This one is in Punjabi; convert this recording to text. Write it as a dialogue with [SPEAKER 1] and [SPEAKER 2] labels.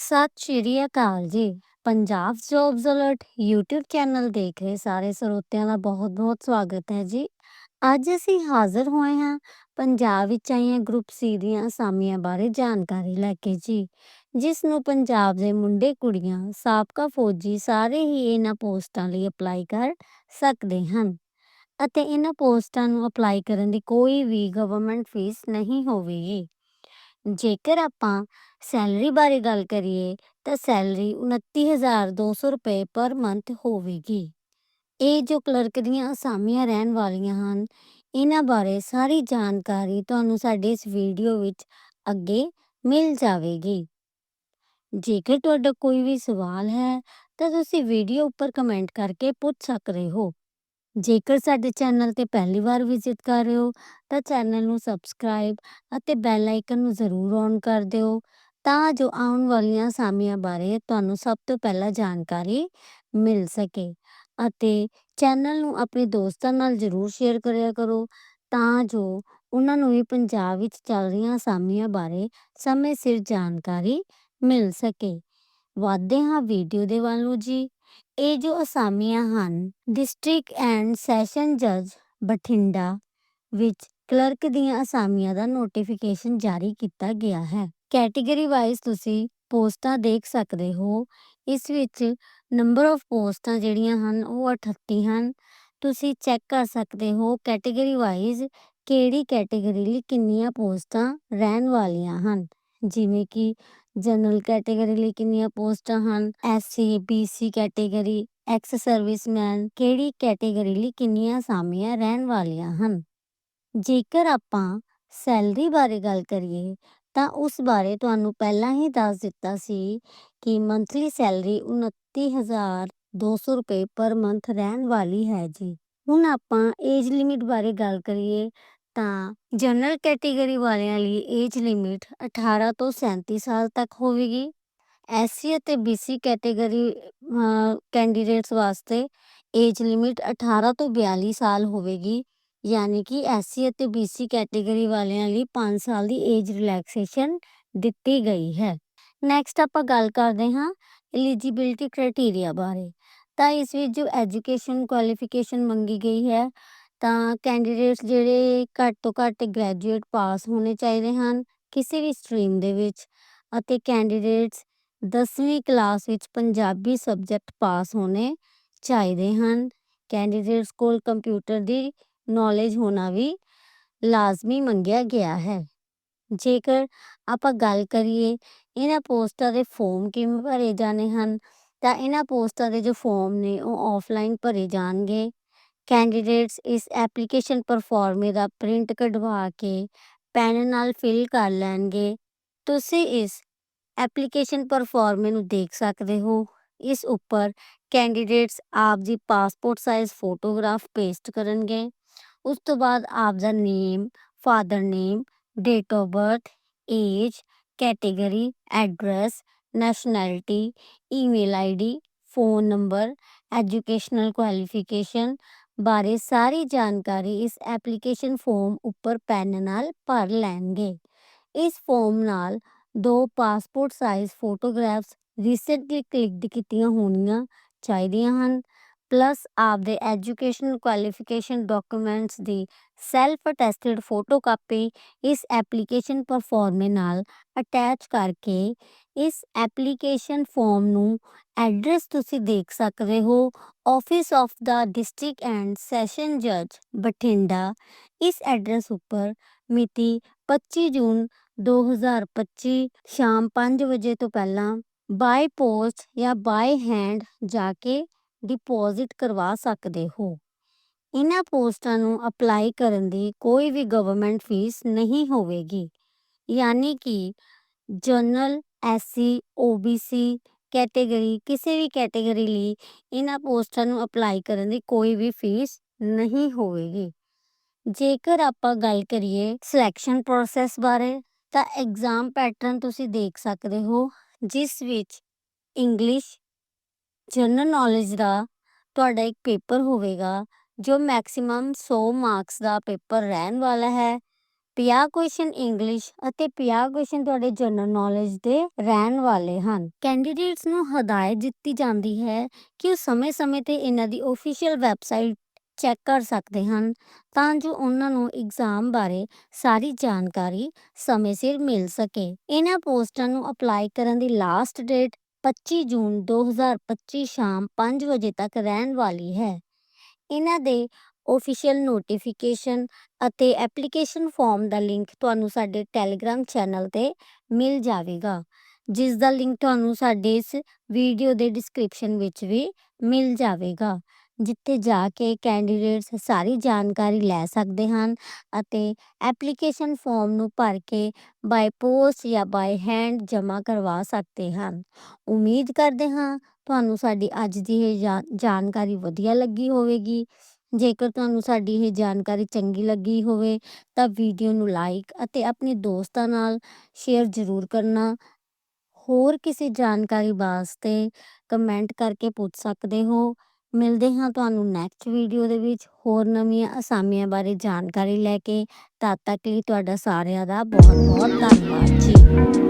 [SPEAKER 1] ਸਤਿ ਸ਼੍ਰੀ ਅਕਾਲ ਜੀ। Punjab jobs alert YouTube channel ਦੇਖ ਰਹੇ ਸਾਰੇ ਸਰੋਤਿਆਂ ਦਾ ਬਹੁਤ-ਬਹੁਤ ਸਵਾਗਤ ਹੈ ਜੀ। ਅੱਜ ਅਸੀਂ ਹਾਜ਼ਰ ਹੋਏ ਹਾਂ ਪੰਜਾਬ ਵਿੱਚ ਆਈਆਂ ਗਰੁੱਪ ਸੀ ਦੀਆਂ ਅਸਾਮੀਆਂ ਬਾਰੇ ਜਾਣਕਾਰੀ ਲੈ ਕੇ ਜੀ, ਜਿਸ ਨੂੰ ਪੰਜਾਬ ਦੇ ਮੁੰਡੇ ਕੁੜੀਆਂ, ਸਾਬਕਾ ਫੌਜੀ ਸਾਰੇ ਹੀ ਇਹਨਾਂ ਪੋਸਟਾਂ ਲਈ ਅਪਲਾਈ ਕਰ ਸਕਦੇ ਹਨ ਅਤੇ ਇਹਨਾਂ ਪੋਸਟਾਂ ਨੂੰ ਅਪਲਾਈ ਕਰਨ ਦੀ ਕੋਈ ਵੀ ਗਵਰਨਮੈਂਟ ਫੀਸ ਨਹੀਂ ਹੋਵੇਗੀ। ਜੇਕਰ ਆਪਾਂ ਸੈਲਰੀ ਬਾਰੇ ਗੱਲ ਕਰੀਏ, ਤਾਂ ਸੈਲਰੀ 29200 ਰੁਪਏ ਪਰ ਮੰਥ ਹੋਵੇਗੀ। ਇਹ ਜੋ ਕਲਰਕ ਦੀਆਂ ਅਸਾਮੀਆਂ ਰਹਿਣ ਵਾਲੀਆਂ ਹਨ, ਇਹਨਾਂ ਬਾਰੇ ਸਾਰੀ ਜਾਣਕਾਰੀ ਤੁਹਾਨੂੰ ਸਾਡੇ ਇਸ ਵੀਡੀਓ ਵਿੱਚ ਅੱਗੇ ਮਿਲ ਜਾਵੇਗੀ। ਜੇਕਰ ਤੁਹਾਡਾ ਕੋਈ ਵੀ ਸਵਾਲ ਹੈ, ਤਾਂ ਤੁਸੀਂ ਵੀਡੀਓ ਉੱਪਰ ਕਮੈਂਟ ਕਰਕੇ ਪੁੱਛ ਸਕਦੇ ਹੋ। ਜੇਕਰ ਸਾਡੇ ਚੈਨਲ ਤੇ ਪਹਿਲੀ ਵਾਰ ਵਿਜ਼ਿਟ ਕਰ ਰਹੇ ਹੋ, ਤਾਂ ਚੈਨਲ ਨੂੰ ਸਬਸਕ੍ਰਾਈਬ ਅਤੇ ਬੈਲ ਆਈਕਨ ਨੂੰ ਜ਼ਰੂਰ ਔਨ ਕਰ ਦਿਓ, ਤਾਂ ਜੋ ਆਉਣ ਵਾਲੀਆਂ ਅਸਾਮੀਆਂ ਬਾਰੇ ਤੁਹਾਨੂੰ ਸਭ ਤੋਂ ਪਹਿਲਾਂ ਜਾਣਕਾਰੀ ਮਿਲ ਸਕੇ। ਅਤੇ ਚੈਨਲ ਨੂੰ ਆਪਣੇ ਦੋਸਤਾਂ ਨਾਲ ਜ਼ਰੂਰ ਸ਼ੇਅਰ ਕਰਿਆ ਕਰੋ, ਤਾਂ ਜੋ ਉਹਨਾਂ ਨੂੰ ਵੀ ਪੰਜਾਬ ਵਿੱਚ ਚੱਲ ਰਹੀਆਂ ਅਸਾਮੀਆਂ ਬਾਰੇ ਸਮੇਂ ਸਿਰ ਜਾਣਕਾਰੀ ਮਿਲ ਸਕੇ। ਵਧਦੇ ਹਾਂ ਵੀਡੀਓ ਦੇ ਵੱਲ ਨੂੰ ਜੀ। ਇਹ ਜੋ ਅਸਾਮੀਆਂ ਹਨ ਡਿਸਟ੍ਰਿਕਟ ਐਂਡ ਸੈਸ਼ਨ ਜੱਜ ਬਠਿੰਡਾ ਵਿੱਚ ਕਲਰਕ ਦੀਆਂ ਅਸਾਮੀਆਂ ਦਾ ਨੋਟੀਫਿਕੇਸ਼ਨ ਜਾਰੀ ਕੀਤਾ ਗਿਆ ਹੈ। ਕੈਟਾਗਰੀ ਵਾਈਜ਼ ਤੁਸੀਂ ਪੋਸਟਾਂ ਦੇਖ ਸਕਦੇ ਹੋ। ਇਸ ਵਿੱਚ ਨੰਬਰ ਆਫ ਪੋਸਟਾਂ ਜਿਹੜੀਆਂ ਹਨ, ਉਹ 38 ਹਨ। ਤੁਸੀਂ ਚੈੱਕ ਕਰ ਸਕਦੇ ਹੋ ਕੈਟਾਗਰੀ ਵਾਈਜ਼ ਕਿਹੜੀ ਕੈਟਾਗਰੀ ਲਈ ਕਿੰਨੀਆਂ ਪੋਸਟਾਂ ਰਹਿਣ ਵਾਲੀਆਂ ਹਨ। ਜਿਵੇਂ ਕਿ ਜਨਰਲ ਕੈਟਾਗਰੀ ਲਈ ਕਿੰਨੀਆਂ ਪੋਸਟਾਂ ਹਨ SC BC category ex serviceman ਕਿਹੜੀ ਕੈਟਾਗਰੀ ਲਈ ਕਿੰਨੀਆਂ ਅਸਾਮੀਆਂ ਰਹਿਣ ਵਾਲੀਆਂ ਹਨ। ਜੇਕਰ ਆਪਾਂ ਸੈਲਰੀ ਬਾਰੇ ਗੱਲ ਕਰੀਏ, ਤਾਂ ਉਸ ਬਾਰੇ ਤੁਹਾਨੂੰ ਪਹਿਲਾਂ ਹੀ ਦੱਸ ਦਿੱਤਾ ਸੀ ਕਿ ਮੰਥਲੀ ਸੈਲਰੀ 29200 ਰੁਪਏ ਪਰ ਮੰਥ ਰਹਿਣ ਵਾਲੀ ਹੈ ਜੀ। ਹੁਣ ਆਪਾਂ ਏਜ ਲਿਮਿਟ ਬਾਰੇ ਗੱਲ ਕਰੀਏ ਤਾਂ ਜਨਰਲ ਕੈਟਾਗਰੀ ਵਾਲਿਆਂ ਲਈ ਏਜ ਲਿਮਿਟ 18 ਤੋਂ 37 ਸਾਲ ਤੱਕ ਹੋਵੇਗੀ। ਐਸਸੀ ਅਤੇ ਬੀਸੀ ਕੈਟਾਗਰੀ ਕੈਂਡੀਡੇਟਸ ਵਾਸਤੇ ਏਜ ਲਿਮਿਟ 18 ਤੋਂ 42 ਸਾਲ ਹੋਵੇਗੀ। ਯਾਨੀ ਕਿ ਐਸਸੀ ਅਤੇ ਬੀਸੀ ਕੈਟਾਗਰੀ ਵਾਲਿਆਂ ਲਈ 5 ਸਾਲ ਦੀ ਏਜ ਰਿਲੈਕਸੇਸ਼ਨ ਦਿੱਤੀ ਗਈ ਹੈ। ਨੈਕਸਟ ਆਪਾਂ ਗੱਲ ਕਰਦੇ ਹਾਂ ਐਲੀਜੀਬਿਲਟੀ ਕ੍ਰਾਈਟੇਰੀਆ ਬਾਰੇ। ਤਾਂ ਇਸ ਵਿੱਚ ਜੋ ਐਜੂਕੇਸ਼ਨ ਕੁਆਲੀਫਿਕੇਸ਼ਨ ਮੰਗੀ ਗਈ ਹੈ ਤਾਂ ਕੈਂਡੀਡੇਟਸ ਜਿਹੜੇ ਘੱਟ ਤੋਂ ਘੱਟ ਗ੍ਰੈਜੂਏਟ ਪਾਸ ਹੋਣੇ ਚਾਹੀਦੇ ਹਨ ਕਿਸੇ ਵੀ ਸਟਰੀਮ ਦੇ ਵਿੱਚ ਅਤੇ ਕੈਂਡੀਡੇਟਸ 10ਵੀਂ ਕਲਾਸ ਵਿੱਚ ਪੰਜਾਬੀ ਸਬਜੈਕਟ ਪਾਸ ਹੋਣੇ ਚਾਹੀਦੇ ਹਨ। ਕੈਂਡੀਡੇਟਸ ਕੋਲ ਕੰਪਿਊਟਰ ਦੀ ਨੌਲੇਜ ਹੋਣਾ ਵੀ ਲਾਜ਼ਮੀ ਮੰਗਿਆ ਗਿਆ ਹੈ। ਜੇਕਰ ਆਪਾਂ ਗੱਲ ਕਰੀਏ ਇਹਨਾਂ ਪੋਸਟਾਂ ਦੇ ਫਾਰਮ ਕਿਵੇਂ ਭਰੇ ਜਾਣੇ ਹਨ ਤਾਂ ਇਹਨਾਂ ਪੋਸਟਾਂ ਦੇ ਜੋ ਫਾਰਮ ਨੇ ਉਹ ਆਫਲਾਈਨ ਭਰੇ ਜਾਣਗੇ। ਕੈਂਡੀਡੇਟਸ ਇਸ ਐਪਲੀਕੇਸ਼ਨ ਪਰਫਾਰਮੇ ਦਾ ਪ੍ਰਿੰਟ ਕਢਵਾ ਕੇ ਪੈਨ ਨਾਲ ਫਿਲ ਕਰ ਲੈਣਗੇ। ਤੁਸੀਂ ਇਸ ਐਪਲੀਕੇਸ਼ਨ ਪਰਫਾਰਮੇ ਨੂੰ ਦੇਖ ਸਕਦੇ ਹੋ। ਇਸ ਉੱਪਰ ਕੈਂਡੀਡੇਟਸ ਆਪ ਦੀ ਪਾਸਪੋਰਟ ਸਾਈਜ਼ ਫੋਟੋਗ੍ਰਾਫ ਪੇਸਟ ਕਰਨਗੇ। ਉਸ ਤੋਂ ਬਾਅਦ ਆਪ ਦਾ name father name date of birth age category address nationality email ID phone number educational qualification ਬਾਰੇ ਸਾਰੀ ਜਾਣਕਾਰੀ ਇਸ ਐਪਲੀਕੇਸ਼ਨ ਫਾਰਮ ਉੱਪਰ ਪੈਨ ਨਾਲ ਭਰ ਲੈਣਗੇ। ਇਸ ਫਾਰਮ ਨਾਲ ਦੋ passport size photographs, recently clicked ਕੀਤੀਆਂ ਹੋਣੀਆਂ ਚਾਹੀਦੀਆਂ ਹਨ। ਪਲੱਸ ਆਪਦੇ ਐਜੂਕੇਸ਼ਨ ਕੁਆਲੀਫਿਕੇਸ਼ਨ ਡਾਕੂਮੈਂਟਸ ਦੀ ਸੈਲਫ ਅਟੈਸਟਡ ਫੋਟੋਕਾਪੀ ਇਸ ਐਪਲੀਕੇਸ਼ਨ ਪਰਫਾਰਮੇ ਨਾਲ ਅਟੈਚ ਕਰਕੇ ਇਸ ਐਪਲੀਕੇਸ਼ਨ ਫਾਰਮ ਨੂੰ ਐਡਰੈਸ ਤੁਸੀਂ ਦੇਖ ਸਕਦੇ ਹੋ। Office of the district and session ਜੱਜ ਬਠਿੰਡਾ। ਇਸ ਐਡਰੈਸ ਉੱਪਰ ਮਿਤੀ 25 ਜੂਨ 2025 ਸ਼ਾਮ 5 ਵਜੇ ਤੋਂ ਪਹਿਲਾਂ ਬਾਈ ਪੋਸਟ ਜਾਂ ਬਾਈ ਹੈਂਡ ਜਾ ਕੇ ਡਿਪੋਜ਼ਿਟ ਕਰਵਾ ਸਕਦੇ ਹੋ। ਇਹਨਾਂ ਪੋਸਟਾਂ ਨੂੰ ਅਪਲਾਈ ਕਰਨ ਦੀ ਕੋਈ ਵੀ ਗਵਰਨਮੈਂਟ ਫੀਸ ਨਹੀਂ ਹੋਵੇਗੀ। ਯਾਨੀ ਕਿ ਜਨਰਲ ਐਸਸੀ ਓਬੀਸੀ ਕੈਟੇਗਰੀ ਕਿਸੇ ਵੀ ਕੈਟੇਗਰੀ ਲਈ ਇਹਨਾਂ ਪੋਸਟਾਂ ਨੂੰ ਅਪਲਾਈ ਕਰਨ ਦੀ ਕੋਈ ਵੀ ਫੀਸ ਨਹੀਂ ਹੋਵੇਗੀ। ਜੇਕਰ ਆਪਾਂ ਗੱਲ ਕਰੀਏ ਸਿਲੈਕਸ਼ਨ ਪ੍ਰੋਸੈਸ ਬਾਰੇ, ਤਾਂ ਐਗਜ਼ਾਮ ਪੈਟਰਨ ਤੁਸੀਂ ਦੇਖ ਸਕਦੇ ਹੋ, ਜਿਸ ਵਿੱਚ ਇੰਗਲਿਸ਼ ਜਨਰਲ ਨੌਲੇਜ ਦਾ ਤੁਹਾਡਾ ਇੱਕ ਪੇਪਰ ਹੋਵੇਗਾ, ਜੋ ਮੈਕਸਿਮਮ 100 ਮਾਰਕਸ ਦਾ ਪੇਪਰ ਰਹਿਣ ਵਾਲਾ ਹੈ। 50 ਕੁਐਸਚਨ ਇੰਗਲਿਸ਼ ਅਤੇ 50 ਕੁਐਸਚਨ ਤੁਹਾਡੇ ਜਨਰਲ ਨੌਲੇਜ ਦੇ ਰਹਿਣ ਵਾਲੇ ਹਨ। ਕੈਂਡੀਡੇਟਸ ਨੂੰ ਹਦਾਇਤ ਦਿੱਤੀ ਜਾਂਦੀ ਹੈ ਕਿ ਉਹ ਸਮੇਂ-ਸਮੇਂ ਤੇ ਇਹਨਾਂ ਦੀ ਆਫੀਸ਼ੀਅਲ ਵੈਬਸਾਈਟ ਚੈੱਕ ਕਰ ਸਕਦੇ ਹਨ, ਤਾਂ ਜੋ ਉਹਨਾਂ ਨੂੰ ਐਗਜ਼ਾਮ ਬਾਰੇ ਸਾਰੀ ਜਾਣਕਾਰੀ ਸਮੇਂ ਸਿਰ ਮਿਲ ਸਕੇ। ਇਹਨਾਂ ਪੋਸਟਾਂ ਨੂੰ ਅਪਲਾਈ ਕਰਨ ਦੀ ਲਾਸਟ ਡੇਟ 25 ਜੂਨ 2025 ਸ਼ਾਮ 5 ਵਜੇ ਤੱਕ ਰਹਿਣ ਵਾਲੀ ਹੈ। ਇਹਨਾਂ ਦੇ ਆਫੀਸ਼ੀਅਲ ਨੋਟੀਫਿਕੇਸ਼ਨ ਅਤੇ ਐਪਲੀਕੇਸ਼ਨ ਫਾਰਮ ਦਾ ਲਿੰਕ ਤੁਹਾਨੂੰ ਸਾਡੇ ਟੈਲੀਗ੍ਰਾਮ ਚੈਨਲ ਤੇ ਮਿਲ ਜਾਵੇਗਾ। ਜਿਸ ਦਾ ਲਿੰਕ ਤੁਹਾਨੂੰ ਸਾਡੇ ਇਸ ਵੀਡੀਓ ਦੇ ਡਿਸਕ੍ਰਿਪਸ਼ਨ ਵਿੱਚ ਵੀ ਮਿਲ ਜਾਵੇਗਾ। ਜਿੱਥੇ ਜਾ ਕੇ ਕੈਂਡੀਡੇਟਸ ਸਾਰੀ ਜਾਣਕਾਰੀ ਲੈ ਸਕਦੇ ਹਨ ਅਤੇ ਐਪਲੀਕੇਸ਼ਨ ਫਾਰਮ ਨੂੰ ਭਰ ਕੇ ਬਾਏ ਪੋਸਟ ਜਾਂ ਬਾਏ ਹੈਂਡ ਜਮ੍ਹਾਂ ਕਰਵਾ ਸਕਦੇ ਹਨ। ਉਮੀਦ ਕਰਦੇ ਹਾਂ ਤੁਹਾਨੂੰ ਸਾਡੀ ਅੱਜ ਦੀ ਇਹ ਜਾ- ਜਾਣਕਾਰੀ ਵਧੀਆ ਲੱਗੀ ਹੋਵੇਗੀ। ਜੇਕਰ ਤੁਹਾਨੂੰ ਸਾਡੀ ਇਹ ਜਾਣਕਾਰੀ ਚੰਗੀ ਲੱਗੀ ਹੋਵੇ ਤਾਂ ਵੀਡੀਓ ਨੂੰ ਲਾਈਕ ਅਤੇ ਆਪਣੇ ਦੋਸਤਾਂ ਨਾਲ ਸ਼ੇਅਰ ਜ਼ਰੂਰ ਕਰਨਾ। ਹੋਰ ਕਿਸੇ ਜਾਣਕਾਰੀ ਵਾਸਤੇ ਕਮੈਂਟ ਕਰਕੇ ਪੁੱਛ ਸਕਦੇ ਹੋ। ਮਿਲਦੇ ਹਾਂ ਤੁਹਾਨੂੰ ਨੈਕਸਟ ਵੀਡੀਓ ਦੇ ਵਿੱਚ। ਹੋਰ ਨਵੀਆਂ ਅਸਾਮੀਆਂ ਬਾਰੇ ਜਾਣਕਾਰੀ ਲੈ ਕੇ। ਤਦ ਤੱਕ ਲਈ ਤੁਹਾਡਾ ਸਾਰਿਆਂ ਦਾ ਬਹੁਤ ਬਹੁਤ ਧੰਨਵਾਦ ਜੀ।